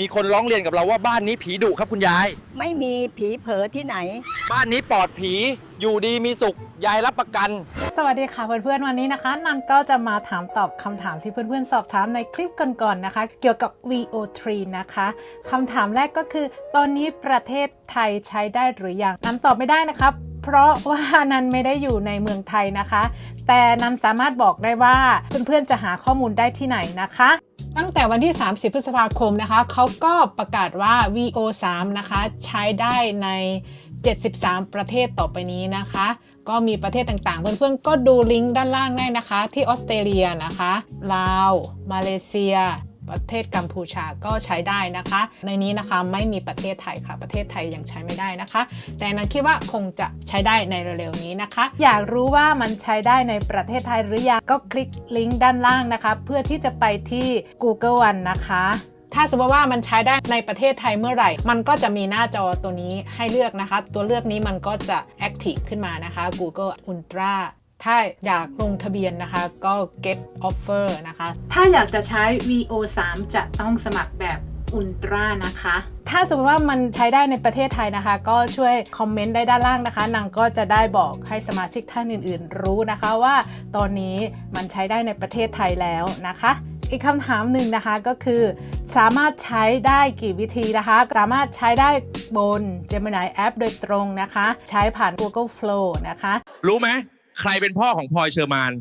มีคนร้องเรียนกับเราว่าบ้านนี้ผีดุครับคุณยาย ไม่มีผีเผลอที่ไหน บ้านนี้ปลอดผีอยู่ดีมีสุขยายรับประกัน สวัสดีค่ะเพื่อนๆวันนี้นะคะนันก็จะมาถามตอบคำถามที่เพื่อนๆ สอบถามในคลิปก่อนๆนะคะ เกี่ยวกับ VO3 นะคะคำถามแรกก็คือ ตอนนี้ประเทศไทยใช้ได้หรือยังนันตอบไม่ได้นะครับ เพราะว่านันไม่ได้อยู่ในเมืองไทยนะคะ แต่นันสามารถบอกได้ว่าเพื่อนๆจะหาข้อมูลได้ที่ไหนนะคะ ตั้งแต่วันที่ 30 พฤษภาคมนะคะเขาก็ประกาศว่า VO3 นะคะใช้ได้ใน 73 ประเทศต่อไปนี้นะคะ ก็มีประเทศต่างๆ เพื่อนๆ ก็ดูลิงก์ด้านล่างได้นะคะ ที่ออสเตรเลียนะคะ ลาว มาเลเซีย ประเทศกัมพูชาก็ใช้ได้นะคะ ในนี้นะคะไม่มีประเทศไทยค่ะ ประเทศไทยยังใช้ไม่ได้นะคะ แต่นันคิดว่าคงจะใช้ได้ในเร็วๆนี้นะคะ อยากรู้ว่ามันใช้ได้ในประเทศไทยหรือยังก็คลิกลิงก์ด้านล่างนะคะ เพื่อที่จะไปที่ Google One นะคะถ้าสมมติว่ามันใช้ได้ในประเทศไทยเมื่อไหร่ มันก็จะมีหน้าจอตัวนี้ให้เลือกนะคะ ตัวเลือกนี้มันก็จะ Active ขึ้นมานะคะ Google Ultra ถ้าอยากลงทะเบียนนะคะก็ get offer นะคะ ถ้าอยากจะใช้ VO3 จะต้องสมัครแบบอุลตร้านะคะ ถ้าสมมติว่ามันใช้ได้ในประเทศไทยนะคะ ก็ช่วยคอมเมนต์ได้ด้านล่างนะคะ นางก็จะได้บอกให้สมาชิกท่านอื่น ๆ รู้นะคะว่าตอนนี้มันใช้ได้ในประเทศไทยแล้วนะคะ อีกคำถามหนึ่งนะคะก็คือ สามารถใช้ได้กี่วิธีนะคะ สามารถใช้ได้บน Gemini App โดยตรงนะคะ ใช้ผ่าน Google Flow นะคะ รู้ไหม ใครเป็นพ่อของพลอยเชอร์มาน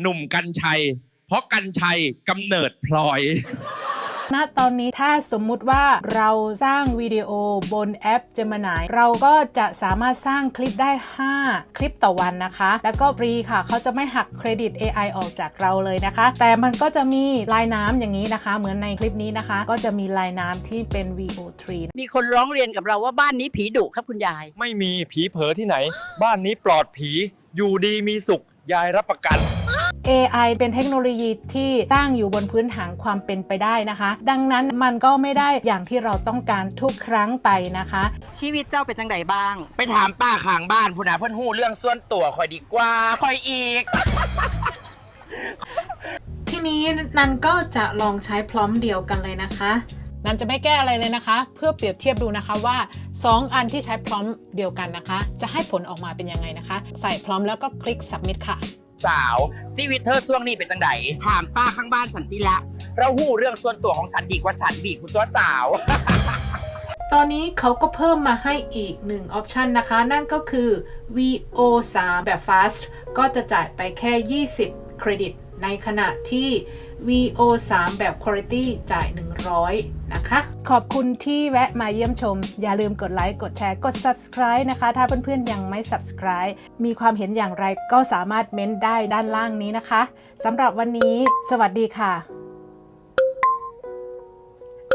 หนุ่มกัญชัย เพราะกัญชัยกำเนิดพลอย ณตอนนี้ถ้าสมมุติว่าเราสร้างวิดีโอบนแอป Gemini เราก็จะสามารถสร้างคลิปได้ 5 คลิปต่อวันนะคะ แล้วก็ฟรีค่ะ เขาจะไม่หักเครดิต AI ออกจากเราเลยนะคะ แต่มันก็จะมีลายน้ำอย่างนี้นะคะ เหมือนในคลิปนี้นะคะ ก็จะมีลายน้ำที่เป็น VO3 มีคนร้องเรียนกับเราว่าบ้านนี้ผีดุครับคุณยาย ไม่มีผีเผลอที่ไหน บ้านนี้ปลอดผีอยู่ดีมีสุข ยายรับประกัน AI เป็นเทคโนโลยีที่ตั้งอยู่บนพื้นฐานความเป็นไปได้นะคะ ดังนั้นมันก็ไม่ได้อย่างที่เราต้องการทุกครั้งไปนะคะ ชีวิตเจ้าเป็นจังไดบ้าง ไปถามป้าข้างบ้านพูนะเพื่อนหู้เรื่องส่วนตัวคอยดีกว่าคอยอีก ทีนี้นันก็จะลองใช้พร้อมเดียวกันเลยนะคะ นันจะไม่แก้อะไรเลยนะคะ เพื่อเปรียบเทียบดูนะคะว่า 2 อันที่ใช้พร้อมเดียวกันนะคะ จะให้ผลออกมาเป็นยังไงนะคะ ใส่พร้อมแล้วก็คลิก submit ค่ะ สาวชีวิตเธอช่วงนี้เป็นจังไดถามป้าข้างบ้านฉันตีละเราหู้เรื่องส่วนตัวของฉันดีกว่าฉันบีกคุณตัวสาว ตอนนี้เขาก็เพิ่มมาให้อีก1ออปชันนะคะ นั่นก็คือ VO3 แบบ fast ก็จะจ่ายไปแค่ 20 เครดิต ในขณะที่ VO3 แบบ quality จ่าย 100 นะคะ ขอบคุณที่แวะมาเยี่ยมชม อย่าลืมกดไลค์ กดแชร์ กด subscribe นะคะ ถ้าเพื่อนๆยังไม่ subscribe มีความเห็นอย่างไรก็สามารถเม้นได้ด้านล่างนี้นะคะ สำหรับวันนี้ สวัสดีค่ะ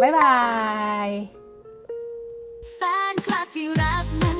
บ๊ายบายแฟนคลับที่รักหมู